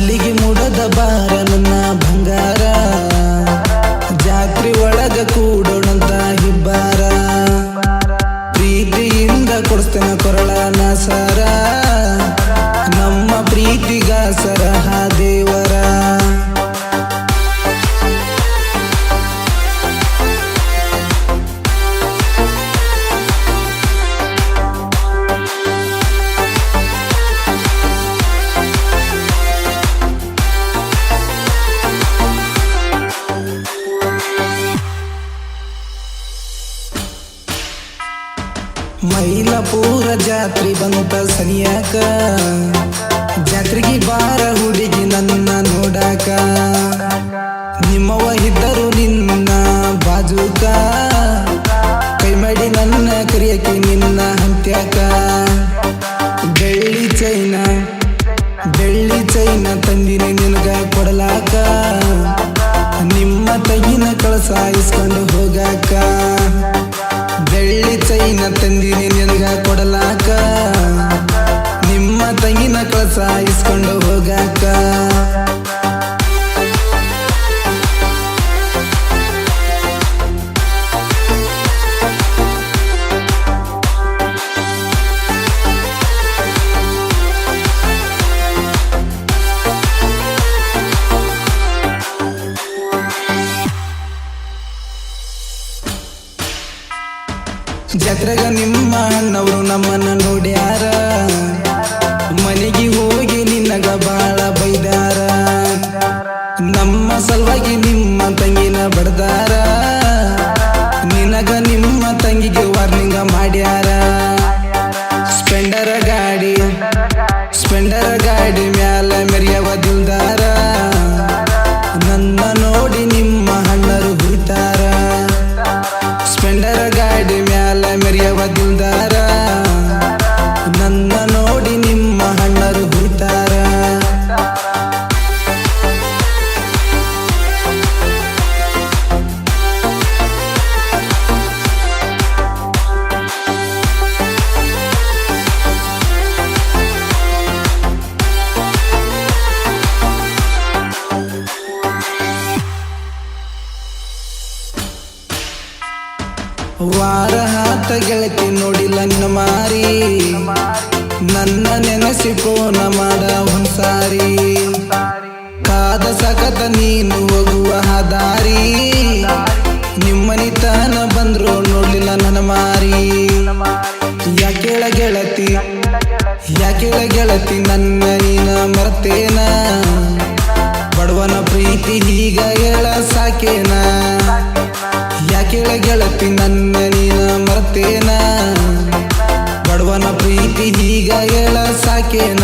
ಮಲ್ಲಿಗೆ ಮುಡದ ಬಾರನ ಪೂರ ಜಾತ್ರೆ ಬಂತ ಸನಿಯಾಕ. ಜಾತ್ರೆಗೆ ಬಾರ ಹುಡುಗಿ ನನ್ನ ನೋಡಾಕ. ನಿಮ್ಮವ ಇದ್ದರು ನಿನ್ನ ಬಾಜುಕ. ಕೈ ಮಾಡಿ ನನ್ನ ಕರಿಯಕ್ಕೆ ನಿನ್ನ ಹಂತ್ಯಾಕ ಬೆಳ್ಳಿ ಚೈನ ಬೆಳ್ಳಿ ಚೈನ ತಂದಿನ ನಿನಗ ಕೊಡಲಾಕ. ನಿಮ್ಮ ತಂಗಿನ ಕಳಸ ಇಸ್ಕೊಂಡು ಹೋಗಾಕ. ಬೆಳ್ಳಿ ಚೈನ ತಂದಿನಿ ನಿನಗ ಕೊಡಲಾಕ. ನಿಮ್ಮ ತಂಗಿನ ಕಳಸ ಇಸ್ಕೊಂಡು ಹೋಗಾಕ. ಜಾತ್ರೆಗ ನಿಮ್ಮ ಅಣ್ಣವರು ನಮ್ಮನ್ನ ನೋಡ್ಯಾರ ಮನೆಗೆ ಹೋಗಿ ನಿನ್ನಗ ಬಾಳ ಬೈದಾರ. ನಮ್ಮ ಸಲುವಾಗಿ ನಿಮ್ಮ ತಂಗಿನ ಬಡ್ದಾರ. ನಿನಗ ನಿಮ್ಮ ತಂಗಿಗೆ ವಾರ್ನಿಂಗ ಮಾಡ್ಯಾರ. ಸ್ಪೆಂಡರ ಗಾಡಿ ಸ್ಪೆಂಡರ ಗಾಡಿ ಮೆರಿಯವ ವಾರ ಹಾತ ಗೆಳತಿ ನೋಡಿಲ್ಲ ಮಾರಿ. ನನ್ನ ನೆನೆಸಿ ಫೋನ ಮಾಡ ಒಂದ್ಸಾರಿ ಕಾದ ಸಕತ ನೀನು ಹೋಗುವ ದಾರಿ ನಿಮ್ಮನಿತನ ಬಂದ್ರು ಕೆಳ ಗೆಳತಿ ನನ್ನ ನೀನ ಮರ್ತೇನ. ಬಡವನ ಪ್ರೀತಿ ಹೀಗ ಎಳ ಸಾಕೇನ.